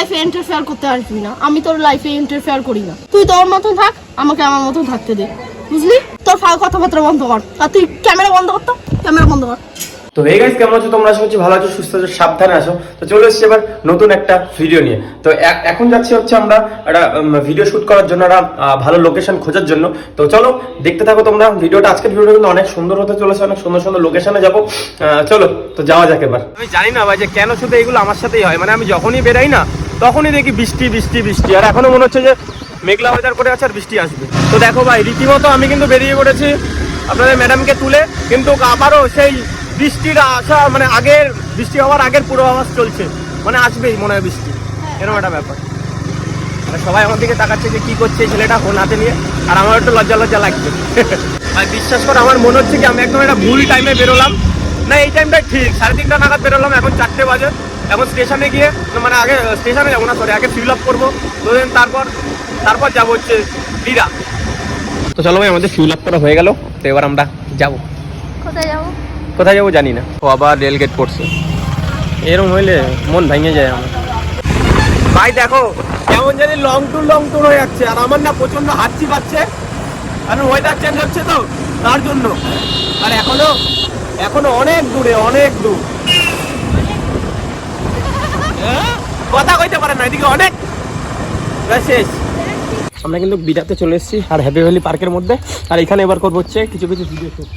লাইফে ইন্টারফেয়ার করতে আসবি না। আমি তোর লাইফে ইন্টারফেয়ার করি না। তুই তোর মতন থাক আমাকে আমার মতন থাকতে দে। বুঝলি? তোর ফাও কথাবার্তা বন্ধ কর। আর তুই ক্যামেরা বন্ধ কর তো। ক্যামেরা বন্ধ কর। তো এই গাইস কেমন আছো? তোমরা আশা করছি ভালো আছো সুস্থ আছো সাবধানে আছো। তো চলে এসেছি এবার নতুন একটা ভিডিও নিয়ে। তো এখন যাচ্ছি হচ্ছে আমরা একটা ভিডিও শুট করার জন্য একটা ভালো লোকেশন খোঁজার জন্য। তো চলো দেখতে থাকো তোমরা। ভিডিওটা আজকের ভিডিওটা কিন্তু অনেক সুন্দর হতে চলেছে অনেক সুন্দর সুন্দর লোকেশনে যাব। আহ, চলো তো যাওয়া যাক এবার। আমি জানি না ভাই যে কেন শুধু এগুলো আমার সাথেই হয়। মানে আমি যখনই বেরাই না তখনই দেখি বৃষ্টি বৃষ্টি বৃষ্টি। আর এখনও মনে হচ্ছে যে মেঘলা ওয়েদার করে আছে আর বৃষ্টি আসবে। তো দেখো ভাই, রীতিমতো আমি কিন্তু বেরিয়ে পড়েছি আপনাদের ম্যাডামকে তুলে, কিন্তু আবারও সেই বৃষ্টির আসা মানে আগের বৃষ্টি হওয়ার আগের পূর্বাভাস চলছে। মানে আসবেই, মনে হয় বৃষ্টি। এরকম একটা ব্যাপার। মানে সবাই আমার দিকে তাকাচ্ছে যে কি করছে ছেলেটা ফোন হাতে নিয়ে, আর আমার একটু লজ্জা লজ্জা লাগছে। আর বিশ্বাস করে, আমার মনে হচ্ছে কি আমি একদম একটা ভুল টাইমে বেরোলাম। না, এই টাইমটা ঠিক, সাড়ে তিনটা নাগাদ বেরোলাম, এখন চারটে বাজে। এখন স্টেশনে গিয়ে মানে আগে স্টেশনে যাব না সরি আগে ফিল আপ করব তো তারপর তারপর যাব হচ্ছে দীঘা তো চলো ভাই আমাদের ফিল আপ করা হয়ে গেল তো এবার আমরা যাব। কোথায় যাব? কোথায় যাব জানি না। ও আবার রেল গেট পড়ছে এরকম হইলে মন ভেঙে যায় আমার। ভাই দেখো কেমন জানি লং টুর লং টুর হয়ে যাচ্ছে আর আমার না প্রচণ্ড হাঁচি পাচ্ছে কারণ ওয়েদার চেঞ্জ হচ্ছে তো তার জন্য। আর এখনও এখনও অনেক দূরে অনেক দূর? কথা কইতে পারে না, এদিকে অনেক। আমরা কিন্তু বিরাতে চলে এসেছি, আর হ্যাপি ভ্যালি পার্কের মধ্যে। আর এখানে এবার করব হচ্ছে কিছু কিছু ভিডিও শুট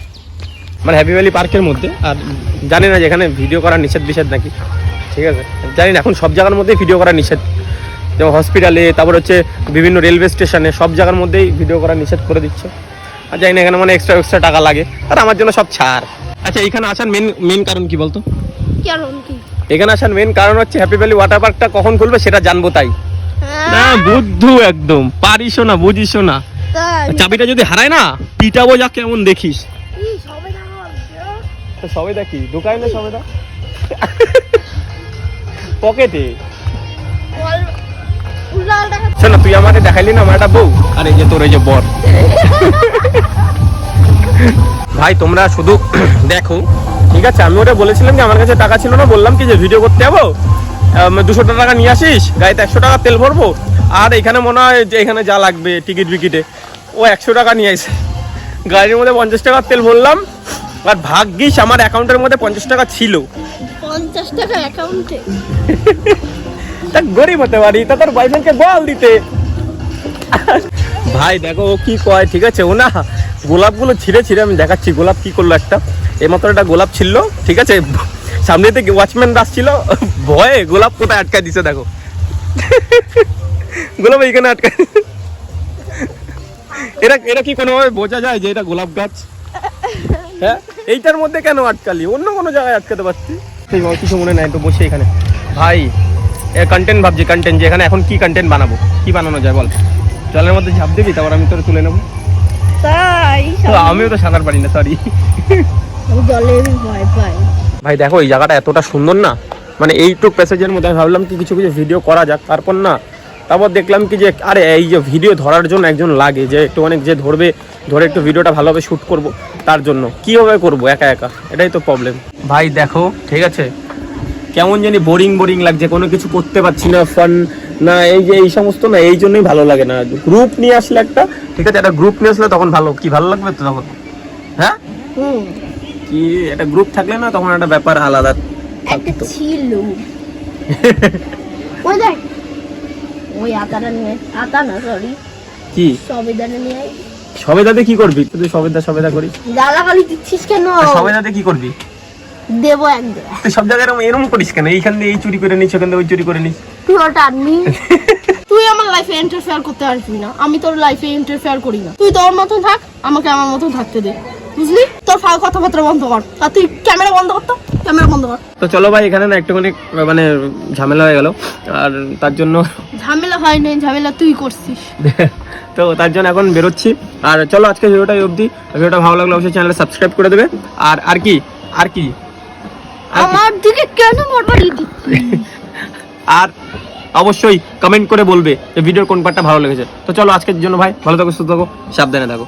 মানে হ্যাপি ভ্যালি পার্কের মধ্যে, আর জানি না যে এখানে ভিডিও করা নিষেধ নিষেধ নাকি। ঠিক আছে? জানি না, এখন সব জায়গার মধ্যেই ভিডিও করা নিষেধ। যেমন হসপিটালে তারপর হচ্ছে বিভিন্ন রেলওয়ে স্টেশনে সব জায়গার মধ্যেই ভিডিও করা নিষেধ করে দিচ্ছে। আর জানি না এখানে মানে এক্সট্রা এক্সট্রা টাকা লাগে। আর আমার জন্য সব ছাড়। আচ্ছা এখানে আসার মেন মেন কারণ কি বলতো? কেমন কি? এখানে আসার মেন কারণ হচ্ছে হ্যাপি ভ্যালি ওয়াটার পার্কটা কখন খুলবে সেটা জানব তাই। না বুদ্ধু একদম পারিসও না বুঝিসও না। চাবিটা যদি হারায় না পিটাবো যা কেমন দেখিস। ই, সবাই যাব। দেখি ঢুকায় না সবে পকেটে। শোন তুই আমাকে দেখাইলি না আমার একটা বউ। আর এই যে তোর এই যে বর। ভাই তোমরা শুধু দেখো ঠিক আছে আমি ওটা বলেছিলাম কি আমার কাছে টাকা ছিল না বললাম কি যে ভিডিও করতে যাব? দুশো টাকা নিয়ে আসিস গাড়িতে একশো টাকা তেল ভরবো আর এখানে মনে হয় যে এখানে যা লাগবে টিকিট বিকিটে। ও একশো টাকা নিয়ে আসে। গাড়ির মধ্যে পঞ্চাশ টাকার তেল ভরলাম আর ভাগ্যিস আমার অ্যাকাউন্টের মধ্যে পঞ্চাশ টাকা ছিল। পঞ্চাশ টাকা অ্যাকাউন্টে? তা গরিব হতে পারি তা তোর বয়ফ্রেন্ডকে বল দিতে। ভাই দেখো ও কি কয় ঠিক আছে? ও না গোলাপগুলো ছিঁড়ে ছিঁড়ে আমি দেখাচ্ছি গোলাপ কি করল একটা। এইমাত্র একটা গোলাপ ছিল ঠিক আছে? সামনে থেকে ওয়াচম্যান আসছিল ভয়ে গোলাপ কোথায় আটকায় দিছে দেখো। গোলাপ এইখানে আটকায় এটা এটা কি কোনোভাবে বোঝা যায় যে এটা গোলাপ গাছ? হ্যাঁ? এইটার মধ্যে কেন আটকালি? অন্য কোনো জায়গায় আটকাতে পারছি সেই কিছু মনে নাই তো বসে এখানে। ভাই কন্টেন্ট ভাবছি কন্টেন্ট যে এখানে এখন কি কন্টেন্ট বানাবো? কি বানানো যায় বল? জলের মধ্যে ঝাঁপ দিবি তারপর আমি তোর তুলে নেব। তাই? আমিও তো সাঁতার পারি না সরি জলে ভয় পাই। ভাই দেখো এই জায়গাটা এতটা সুন্দর না? মানে এইটুক প্যাসেজের মধ্যে আমি ভাবলাম কি কিছু কিছু ভিডিও করা যাক তারপর না তারপর দেখলাম কি যে আরে এই যে ভিডিও ধরার জন্য একজন লাগে যে একটু অনেক যে ধরবে ধরে একটু ভিডিওটা ভালোভাবে শ্যুট করব তার জন্য। কীভাবে করব একা একা? এটাই তো প্রবলেম ভাই দেখো ঠিক আছে? কেমন জানি বোরিং বোরিং লাগছে কোনো কিছু করতে পারছি না ফান না এই যে এই সমস্ত না এই জন্যই ভালো লাগে না। গ্রুপ নিয়ে আসলে একটা ঠিক আছে একটা গ্রুপ নিয়ে আসলে তখন ভালো কি ভালো লাগবে তো তখন? হ্যাঁ? কি একটা গ্রুপ থাকলে না তখন একটা ব্যাপার আলাদা একটা থাকতো। ছিল। ওই দেখ ওই আতাটা নিয়ে আতা না সরি কি? সবেদানা নিয়ে সবেদাতে কি করবি? তুই সবেদা সবেদা করিস। গালাগালি দিচ্ছিস কেন? সবেদাতে কি করবি? দেবো একদম তুই সব জায়গায় এরকম এরকম করিস কেন? এইখান দিয়ে এই চুরি করে নিস ওখান দিয়ে ওই চুরি করে নিস। তুই আমার লাইফে ইন্টারফেয়ার করতে আসবি না। আমি তোর লাইফে ইন্টারফেয়ার করি না। তুই তোর মতন থাক আমাকে আমার মতন থাকতে দে। বুঝলি? তোর ফাও কথাবার্তা বন্ধ কর। আর তুই ক্যামেরা বন্ধ কর তো। ক্যামেরা বন্ধ কর। তো চলো ভাই এখানে না একটুখানি মানে ঝামেলা হয়ে গেল। আর তার জন্য ঝামেলা হয় নাই ঝামেলা তুই করছিস। তো তার জন্য এখন বেরোচ্ছি। আর চলো আজকে ভিডিওটা অবধি। ভিডিওটা ভালো লাগলে অবশ্যই চ্যানেলে সাবস্ক্রাইব করে দেবে। আর আর কি? আর কি? আমার দিকে কেন দিচ্ছিস আর অবশ্যই কমেন্ট করে বলবে যে ভিডিওর কোন পার্টটা ভালো লেগেছে। তো চলো আজকের জন্য ভাই, ভালো থাকো, সুস্থ থাকো, সাবধানে থাকো।